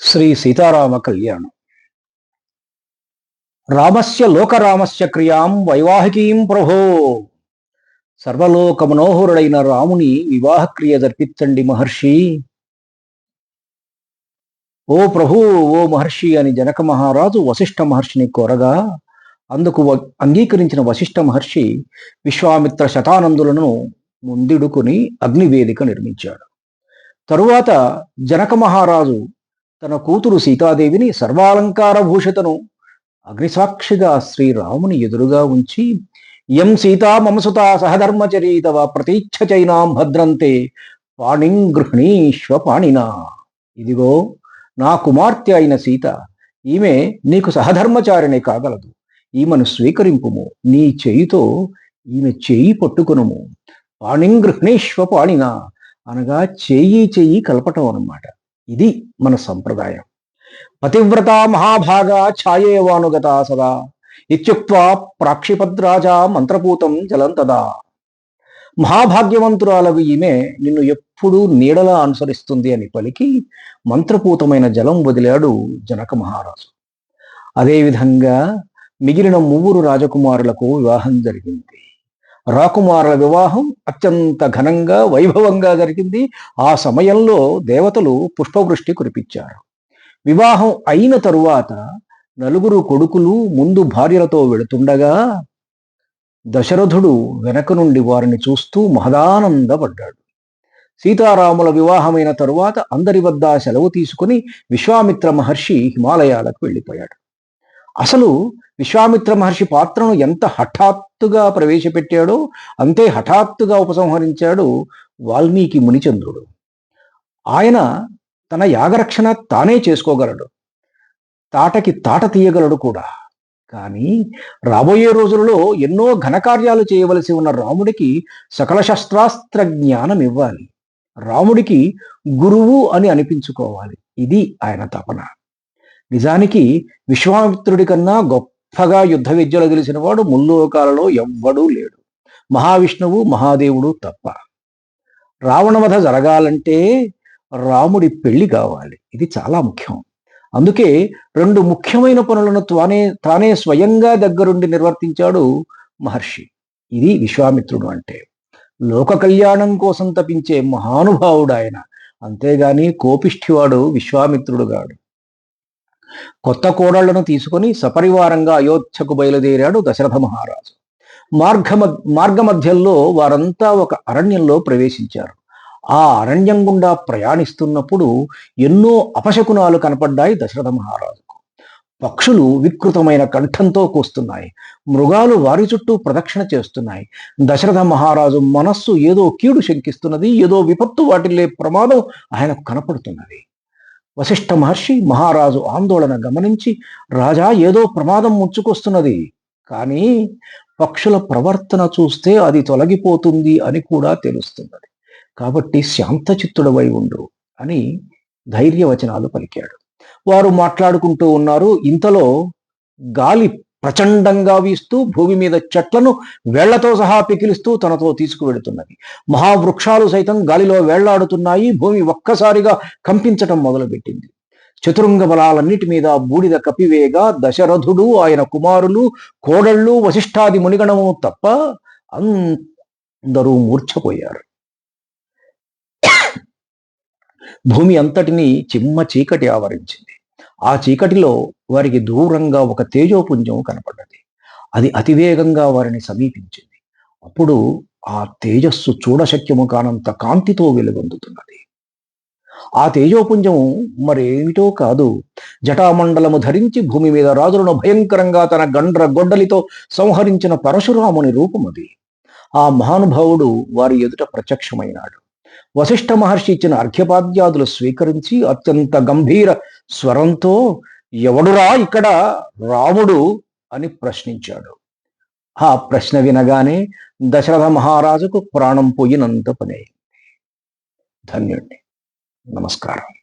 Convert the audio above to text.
శ్రీ సీతారామ కళ్యాణం. రామస్య లోకరామస్య క్రియాం వైవాహికీం ప్రభో. సర్వలోక మనోహరుడైన రాముని వివాహ క్రియ జరిపించండి మహర్షి. ఓ ప్రభు ఓ మహర్షి అని జనక మహారాజు వశిష్ఠ మహర్షిని కోరగా అందుకు వ- అంగీకరించిన వశిష్ఠ మహర్షి విశ్వామిత్ర శతానందులను ముందిడుకుని అగ్నివేదిక నిర్మించాడు. తరువాత జనక మహారాజు తన కూతురు సీతాదేవిని సర్వాలంకార భూషితను అగ్నిసాక్షిగా శ్రీరాముని ఎదురుగా ఉంచి యం సీతా మమసుత సహధర్మచరీతవ ప్రతీచ్ఛ చైనాం భద్రంతే పాణిం గృహిణీశ్వ పాణినా. ఇదిగో నా కుమార్తె అయిన సీత ఈమె నీకు సహధర్మచారిణి కాగలదు. ఈమెను స్వీకరింపుము. నీ చేయితో ఈమె చేయి పట్టుకునుము. పాణింగృహణీష్వ పాణినా అనగా చేయి చెయ్యి కలపటం అన్నమాట. ఇది మన సంప్రదాయం. పతివ్రత మహాభాగా ఛాయేవానుగత సదా. ఇత్యుక్త్వా ప్రాక్షిపద్రాజా మంత్రపూతం జలంతదా మహాభాగ్యవంతురాలకు ఈమె నిన్ను ఎప్పుడూ నీడలా అనుసరిస్తుంది అని పలికి మంత్రపూతమైన జలం వదిలాడు జనక మహారాజు. అదేవిధంగా మిగిలిన ముగ్గురు రాజకుమారులకు వివాహం జరిగింది. రాకుమారుల వివాహం అత్యంత ఘనంగా వైభవంగా జరిగింది. ఆ సమయంలో దేవతలు పుష్పవృష్టి కురిపించారు. వివాహం అయిన తరువాత నలుగురు కొడుకులు ముందు భార్యలతో వెళుతుండగా దశరథుడు వెనక నుండి వారిని చూస్తూ మహదానందపడ్డాడు. సీతారాముల వివాహమైన తరువాత అందరి వద్ద సెలవు తీసుకుని విశ్వామిత్ర మహర్షి హిమాలయాలకు వెళ్ళిపోయాడు. అసలు విశ్వామిత్ర మహర్షి పాత్రను ఎంత హఠాత్ హఠాత్తుగా ప్రవేశపెట్టాడో. అంతే హఠాత్తుగా ఉపసంహరించాడు వాల్మీకి మునిచంద్రుడు. ఆయన తన యాగరక్షణ తానే చేసుకోగలడు. తాటకి తాట తీయగలడు కూడా. కానీ రాబోయే రోజులలో ఎన్నో ఘనకార్యాలు చేయవలసి ఉన్న రాముడికి సకల శస్త్రాస్త్ర జ్ఞానం ఇవ్వాలి. రాముడికి గురువు అని అనిపించుకోవాలి. ఇది ఆయన తపన. నిజానికి విశ్వామిత్రుడి కన్నా గొప్ప గొప్పగా యుద్ధ విద్యలు తెలిసిన వాడు ముల్లోకాలలో ఎవ్వడూ లేడు. మహావిష్ణువు మహాదేవుడు తప్ప. రావణవధ జరగాలంటే రాముడి పెళ్ళి కావాలి. ఇది చాలా ముఖ్యం. అందుకే రెండు ముఖ్యమైన పనులను తానే తానే స్వయంగా దగ్గరుండి నిర్వర్తించాడు మహర్షి. ఇది విశ్వామిత్రుడు అంటే. లోక కళ్యాణం కోసం తపించే మహానుభావుడు ఆయన. అంతేగాని కోపిష్ఠివాడు విశ్వామిత్రుడు గాడు కొత్త కోడళ్ళను తీసుకొని సపరివారంగా అయోధ్యకు బయలుదేరాడు దశరథ మహారాజు. మార్గ మార్గ మధ్యంలో వారంతా ఒక అరణ్యంలో ప్రవేశించారు. ఆ అరణ్యం గుండా ప్రయాణిస్తున్నప్పుడు ఎన్నో అపశకునాలు కనపడ్డాయి దశరథ మహారాజుకు. పక్షులు వికృతమైన కంఠంతో కూస్తున్నాయి. మృగాలు వారి చుట్టూ ప్రదక్షిణ చేస్తున్నాయి. దశరథ మహారాజు మనస్సు ఏదో కీడు శంకిస్తున్నది ఏదో విపత్తు వాటిల్లే ప్రమాదం ఆయనకు కనపడుతున్నది. వశిష్ఠ మహర్షి మహారాజు ఆందోళన గమనించి రాజా ఏదో ప్రమాదం ముంచుకొస్తున్నది. కానీ పక్షుల ప్రవర్తన చూస్తే అది తొలగిపోతుంది అని కూడా తెలుస్తున్నది. కాబట్టి శాంతచిత్తుడవై ఉండు అని ధైర్యవచనాలు పలికాడు. వారు మాట్లాడుకుంటూ ఉన్నారు ఇంతలో గాలి ప్రచండంగా వీస్తూ భూమి మీద చెట్లను వేళ్ళతో సహా పికిలిస్తూ తనతో తీసుకువెడుతున్నది మహావృక్షాలు సైతం గాలిలో వేళ్ళాడుతున్నాయి. భూమి ఒక్కసారిగా కంపించటం మొదలుపెట్టింది. చతురంగ బలాలన్నిటి మీద బూడిద కపివేగా దశరథుడు ఆయన కుమారులు కోడళ్ళు వశిష్ఠాది మునిగణము తప్ప అందరూ మూర్ఛపోయారు. భూమి అంతటిని చిమ్మ చీకటి ఆవరించింది. ఆ చీకటిలో వారికి దూరంగా ఒక తేజోపుంజం కనపడ్డది. అది అతివేగంగా వారిని సమీపించింది. అప్పుడు ఆ తేజస్సు చూడశక్యము కానంత కాంతితో వెలుగొందుతున్నది. ఆ తేజోపుంజము మరేమిటో కాదు. జటామండలము ధరించి భూమి మీద రాజులను భయంకరంగా తన గండ్ర గొడ్డలితో సంహరించిన పరశురాముని రూపమది. ఆ మహానుభావుడు వారి ఎదుట ప్రత్యక్షమైనాడు. వశిష్ఠ మహర్షి ఇచ్చిన అర్ఘ్యపాద్యాదులు స్వీకరించి అత్యంత గంభీర స్వరంతో ఎవడురా ఇక్కడ రాముడు అని ప్రశ్నించాడు. ఆ ప్రశ్న వినగానే దశరథ మహారాజుకు ప్రాణం పోయినంత పనే ధన్యుణ్ణి. నమస్కారం.